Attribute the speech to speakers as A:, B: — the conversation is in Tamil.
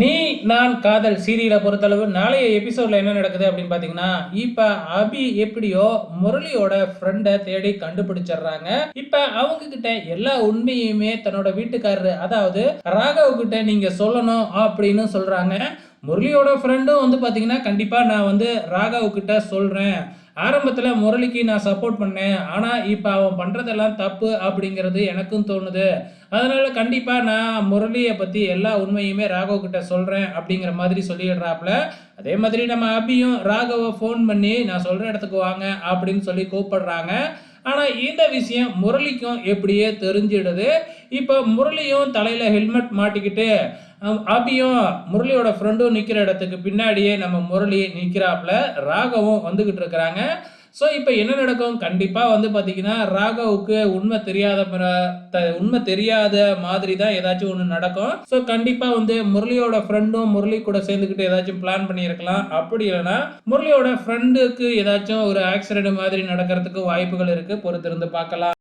A: நீ நான் காதல் சீரியலை பொறுத்தளவு நாளைய எபிசோடில் என்ன நடக்குது அப்படின்னு பார்த்தீங்கன்னா இப்போ அபி எப்படியோ முரளியோட ஃப்ரெண்டை தேடி கண்டுபிடிச்சிடுறாங்க. இப்போ அவங்க கிட்ட எல்லா உண்மையுமே தன்னோட வீட்டுக்காரரு அதாவது ராகவ் கிட்ட நீங்க சொல்லணும் அப்படின்னு சொல்றாங்க. முரளியோட ஃப்ரெண்டும் வந்து பார்த்தீங்கன்னா கண்டிப்பாக நான் வந்து ராகவ் கிட்ட சொல்கிறேன் ஆரம்பத்தில் முரளிக்கு நான் சப்போர்ட் பண்ணேன். ஆனால் இப்போ அவன் பண்ணுறதெல்லாம் தப்பு அப்படிங்கிறது எனக்கும் தோணுது. அதனால் கண்டிப்பாக நான் முரளியை பற்றி எல்லா உண்மையுமே ராகவ் கிட்ட சொல்கிறேன் அப்படிங்கிற மாதிரி சொல்லிடுறாப்புல. அதே மாதிரி நம்ம அபியும் ராகவை ஃபோன் பண்ணி நான் சொல்கிற இடத்துக்கு வாங்க அப்படின்னு சொல்லி கூப்பிடுறாங்க. ஆனால் இந்த விஷயம் முரளிக்கும் எப்படியே தெரிஞ்சிடுது. இப்போ முரளியும் தலையில் ஹெல்மெட் மாட்டிக்கிட்டு அபியும் முரளியோட ஃப்ரெண்டும் நிற்கிற இடத்துக்கு பின்னாடியே நம்ம முரளி நிற்கிறாப்புல ராகவும் வந்துக்கிட்டு இருக்கிறாங்க. ஸோ இப்போ என்ன நடக்கும்? கண்டிப்பாக வந்து பார்த்தீங்கன்னா ராகவுக்கு உண்மை தெரியாத த- உண்மை தெரியாத மாதிரி தான் ஏதாச்சும் ஒன்று நடக்கும். ஸோ கண்டிப்பாக வந்து முரளியோட ஃப்ரெண்டும் முரளி கூட சேர்ந்துக்கிட்டு ஏதாச்சும் பிளான் பண்ணியிருக்கலாம். அப்படி இல்லைன்னா முரளியோட ஃப்ரெண்டுக்கு ஏதாச்சும் ஒரு ஆக்சிடென்ட் மாதிரி நடக்கிறதுக்கு வாய்ப்புகள் இருக்குது பொறுத்திருந்து பார்க்கலாம்.